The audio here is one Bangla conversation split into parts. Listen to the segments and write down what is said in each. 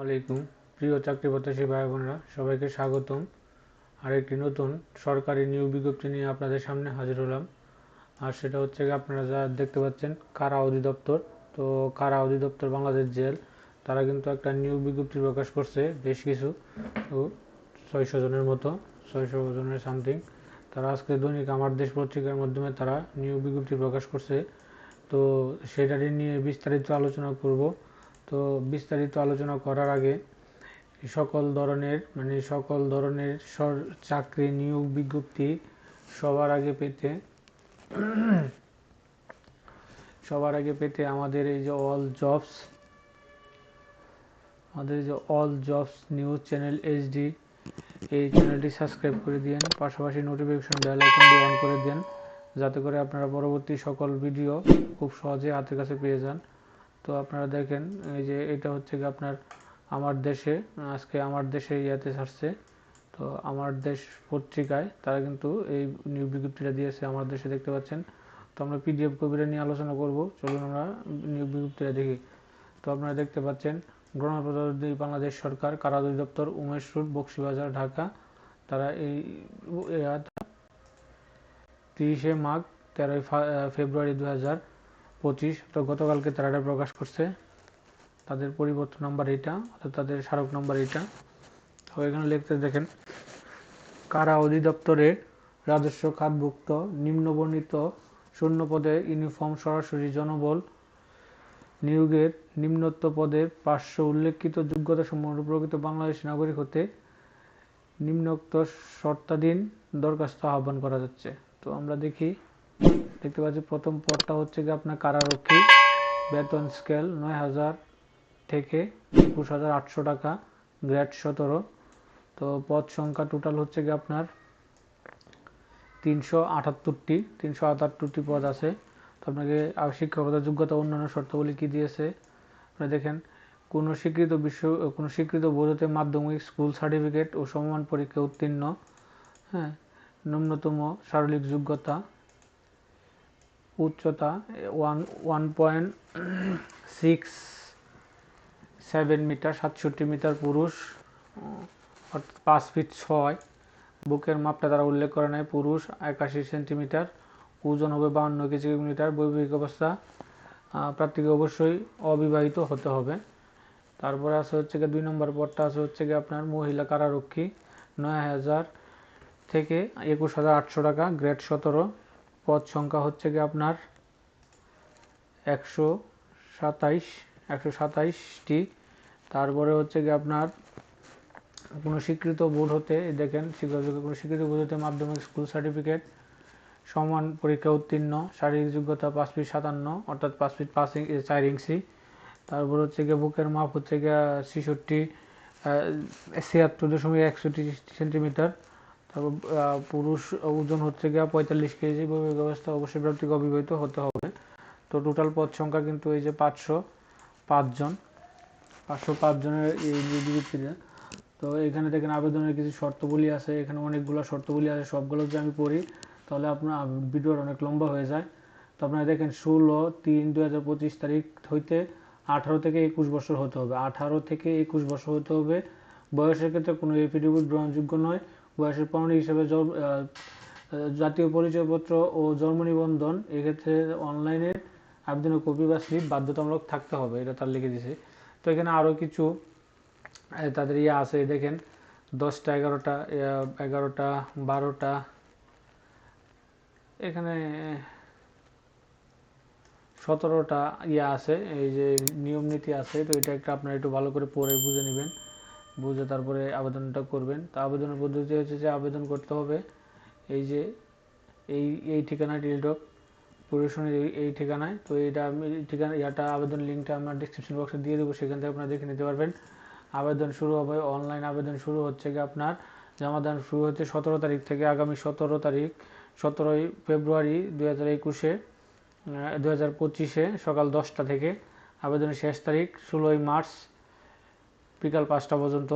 আলাইকুম প্রিয় চাকরি প্রত্যাশী ভাই বোনরা সবাইকে স্বাগতম। আর একটি নতুন সরকারি নিয়োগ বিজ্ঞপ্তি নিয়ে আপনাদের সামনে হাজির হলাম। আর সেটা হচ্ছে আপনারা যা দেখতে পাচ্ছেন, কারা অধিদপ্তর? তো কারা অধিদপ্তর? বাংলাদেশ জেল। তারা কিন্তু একটা নিয়োগ বিজ্ঞপ্তি প্রকাশ করছে, বেশ কিছু। তো ছয়শো জনের মতো, ছয়শো জনের সামথিং। তারা আজকে দৈনিক আমার দেশ পত্রিকার মাধ্যমে তারা নিয়োগ বিজ্ঞপ্তি প্রকাশ করছে। তো সেটারই নিয়ে বিস্তারিত আলোচনা করব। তো বিস্তারিত আলোচনা করার আগে সকল ধরনের মানে সকল ধরনের চাকরি নিয়োগ বিজ্ঞপ্তি সবার আগে পেতে, সবার আগে পেতে আমাদের এই যে অল জবস আমাদের যে all jobs news channel HD এই চ্যানেলটি সাবস্ক্রাইব করে দিন পাশাপাশি নোটিফিকেশন বেল আইকনটি অন করে দেন, যাতে করে আপনারা পরবর্তী সকল ভিডিও খুব সহজে হাতের কাছে পেয়ে যান। তো আপনারা দেখেন, এই যে এটা হচ্ছে কি আপনার আমার দেশে, আজকে আমার দেশে ইয়াতে ছাড়ছে। তো আমার দেশ পত্রিকায় তারা কিন্তু এই নিয়োগ বিজ্ঞপ্তিটা দিয়েছে, আমার দেশে দেখতে পাচ্ছেন। তো আমরা পিডিএফ কপিটা নিয়ে আলোচনা করব, চলুন আমরা নিয়োগ বিজ্ঞপ্তিটা দেখি। তো আপনারা দেখতে পাচ্ছেন, গণপ্রজাতন্ত্রী বাংলাদেশ সরকার, কারা অধিদপ্তর উমেশ রোড, বক্সিবাজার, ঢাকা। তারা এই তিরিশে মাঘ, তেরোই ফেব্রুয়ারি দু হাজার পঁচিশ। তো গতকালকে তারা এটা প্রকাশ করছে। তাদের পরিবর্তন নাম্বার এটা, অর্থাৎ তাদের স্মারক নাম্বার এটা। তো এখানে লিখতে দেখেন, কারা অধিদপ্তরের রাজস্ব খাতভুক্ত, নিম্নবর্ণিত শূন্য পদে ইউনিফর্ম সরাসরি জনবল নিয়োগের নিম্নত্ব পদের পার্শ্ব উল্লেখিত যোগ্যতা সম্পন্ন প্রকৃত বাংলাদেশ নাগরিক হতে নিম্নোক্ত শর্তাধীন দরখাস্ত আহ্বান করা যাচ্ছে। তো আমরা দেখি দেখতে পাচ্ছি প্রথম পদটা হচ্ছে কি আপনার কারারক্ষী, বেতন স্কেল নয় হাজার থেকে একুশ হাজার আটশো টাকা গ্রেড সতেরো। তো পদ সংখ্যা টোটাল হচ্ছে কি আপনার তিনশো আটাত্তরটি তিনশো আটাত্তরটি পদ আছে। তো আপনাকে শিক্ষকতার যোগ্যতা, অন্যান্য শর্তাবলী কি দিয়েছে? আপনি দেখেন, কোনো স্বীকৃত বিশ্ব, কোনো স্বীকৃত বোধতে মাধ্যমিক স্কুল সার্টিফিকেট ও সমমান পরীক্ষা উত্তীর্ণ হ্যাঁ ন্যূনতম শারীরিক যোগ্যতা উচ্চতা one one point six seven metre সাতষট্টি মিটার পুরুষ পাঁচ ফিট ছয়। বুকের মাপটা তারা উল্লেখ করে নেয় পুরুষ একাশি সেন্টিমিটার, ওজন হবে বাউন্ন কেজি মিটার বৈবাহিক অবস্থা প্রার্থীকে অবশ্যই অবিবাহিত হতে হবে। তারপরে আছে হচ্ছে গিয়ে দুই নম্বর পদটা আছে হচ্ছে গিয়ে আপনার মহিলা কারারক্ষী, নয় হাজার থেকে একুশ হাজার আটশো টাকা, গ্রেড সতেরো। পদ সংখ্যা হচ্ছে কি আপনার একশো সাতাইশ, একশো সাতাইশটি। তারপরে হচ্ছে কি আপনার কোনো স্বীকৃত বোর্ড হতে দেখেন কোনো স্বীকৃত বোর্ড হতে মাধ্যমিক স্কুল সার্টিফিকেট, সমান পরীক্ষা উত্তীর্ণ, শারীরিক যোগ্যতা পাঁচ ফিট সাতান্ন, অর্থাৎ পাঁচ ফিট পাঁচ চার ইঞ্চি। তারপর হচ্ছে গিয়ে বুকের মাপ হচ্ছে গিয়ে ছেষট্টি ছিয়াত্তর দশমিক একষট্টি সেন্টিমিটার। তারপর পুরুষ ওজন হচ্ছে গিয়ে পঁয়তাল্লিশ কেজি বৈবাহিক অবস্থা অবশ্যই প্রাপ্তিকে অবিবাহিত হতে হবে। তো টোটাল পদ সংখ্যা কিন্তু এই যে পাঁচশো পাঁচজন, পাঁচশো পাঁচজনের এই বিজ্ঞপ্তিতে তো এখানে দেখেন আবেদনের কিছু শর্তগুলি আছে, এখানে অনেকগুলো শর্তগুলি আছে, সবগুলো যদি আমি পড়ি, তাহলে আপনার ভিডিওর অনেক লম্বা হয়ে যায়। তো আপনারা দেখেন ষোলো তিন দু হাজার পঁচিশ তারিখ হইতে আঠারো থেকে একুশ বছর হতে হবে। আঠারো থেকে একুশ বছর হতে হবে। বয়সের ক্ষেত্রে কোনো এফিডেভিট গ্রহণযোগ্য নয়। বয়সের প্রমাণী হিসেবে জাতীয় পরিচয়পত্র ও জন্ম নিবন্ধন, এক্ষেত্রে অনলাইনে আবেদনের কপি বা স্লিপ বাধ্যতামূলক থাকতে হবে, এটা তার লিখে দিছে তো এখানে আরও কিছু তাদের ইয়ে আছে, দেখেন, দশটা, এগারোটা এগারোটা, বারোটা, এখানে, সতেরোটা ইয়ে আছে, এই যে নিয়ম নীতি আছে, তো এটা একটা আপনারা একটু ভালো করে পড়ে বুঝে নেবেন। বুঝে তারপরে আবেদনটা করবেন। তো আবেদনের পদ্ধতি হচ্ছে যে আবেদন করতে হবে এই যে এই এই ঠিকানা টিলটক পরিবেশনের এই ঠিকানায়। তো এইটা আমি ঠিকানা, ইয়াটা আবেদন লিঙ্কটা আমরা ডিসক্রিপশন বক্সে দিয়ে দেবো, সেখান থেকে আপনারা দেখে নিতে পারবেন। আবেদন শুরু হবে অনলাইন আবেদন শুরু হচ্ছে কি আপনার জমাদান শুরু হচ্ছে সতেরো তারিখ থেকে আগামী সতেরো তারিখ, সতেরোই ফেব্রুয়ারি দু হাজার একুশে দু হাজার পঁচিশে সকাল দশটা থেকে আবেদনের শেষ তারিখ, ষোলোই মার্চ বিকাল পাঁচটা পর্যন্ত।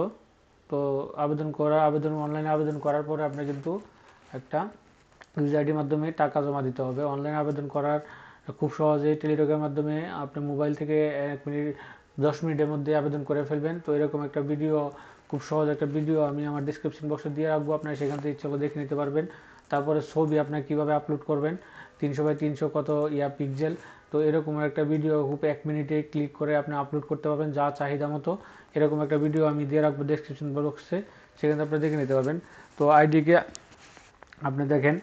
তো আবেদন করা আবেদন অনলাইনে আবেদন করার পরে আপনি কিন্তু একটা ইউজার আইডির মাধ্যমে টাকা জমা দিতে হবে। অনলাইনে আবেদন করার খুব সহজেই টেলিটকের মাধ্যমে আপনি মোবাইল থেকে এক মিনিট, দশ মিনিটের মধ্যে আবেদন করে ফেলবেন। তো এরকম একটা ভিডিও খুব সহজ একটা ভিডিও আমি আমার ডিসক্রিপশন বক্সে দিয়ে রাখব। আপনারা সেখান থেকে ইচ্ছা দেখে নিতে পারবেন। তারপরে ছবি আপনার কীভাবে আপলোড করবেন? তিনশো বাই তিনশো কত ইয়া পিক্সেল তো এরকম একটা ভিডিও খুব এক মিনিটে ক্লিক করে আপনি আপলোড করতে পারবেন যা চাহিদা মতো। এরকম একটা ভিডিও আমি দিয়ে রাখব ডিসক্রিপশন বক্সে সেখানে আপনি দেখে নিতে পারবেন। তো আইডিকে আপনি দেখেন।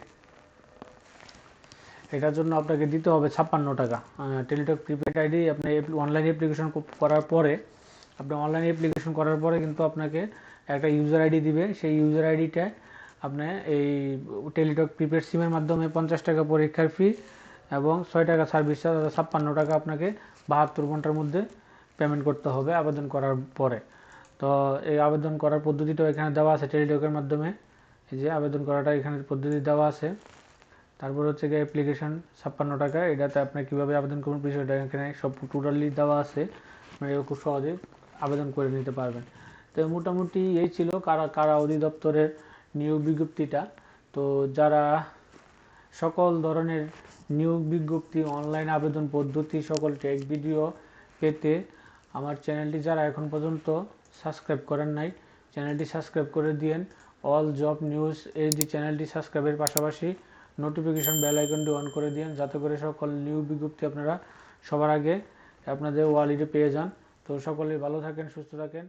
এটার জন্য আপনাকে দিতে হবে ছাপ্পান্ন টাকা। টেলিটক প্রিপেড আইডি আপনি অনলাইন অ্যাপ্লিকেশন করার পরে, আপনি অনলাইন অ্যাপ্লিকেশন করার পরে কিন্তু আপনাকে একটা ইউজার আইডি দিবে। সেই ইউজার আইডিটা আপনি এই টেলিটক প্রিপেড সিমের মাধ্যমে পঞ্চাশ টাকা পরীক্ষার ফি এবং ছয় টাকা সার্ভিস চার্জ ছাপ্পান্ন টাকা আপনাকে বাহাত্তর ঘণ্টার মধ্যে পেমেন্ট করতে হবে আবেদন করার পরে। তো এই আবেদন করার পদ্ধতিটাও এখানে দেওয়া আছে টেলিটকের মাধ্যমে। এই যে আবেদন করাটা এখানে পদ্ধতি দেওয়া আছে। তারপর হচ্ছে গিয়ে অ্যাপ্লিকেশন ছাপ্পান্ন টাকা, এটাতে আপনি কীভাবে আবেদন করবেন বিষয়টা এখানে সব টোটালি দেওয়া আছে। আপনি খুব সহজে আবেদন করে নিতে পারবেন। তো মোটামুটি এই ছিল কারা কারা অধিদপ্তরের নিয়োগ বিজ্ঞপ্তিটা। তো যারা সকল ধরনের নিয়োগ বিজ্ঞপ্তি অনলাইন আবেদন পদ্ধতি সকল টেক ভিডিও পেতে আমার চ্যানেলটি যারা এখন পর্যন্ত সাবস্ক্রাইব করেন নাই চ্যানেলটি সাবস্ক্রাইব করে দিয়েন। অল জব নিউজ এই যে চ্যানেলটি সাবস্ক্রাইবের পাশাপাশি নোটিফিকেশন বেল আইকনটি অন করে দিন যাতে করে সকল নিয়োগ বিজ্ঞপ্তি আপনারা সবার আগে আপনাদের ওয়ালেটে পেয়ে যান। তো সকলেই ভালো থাকেন, সুস্থ থাকেন।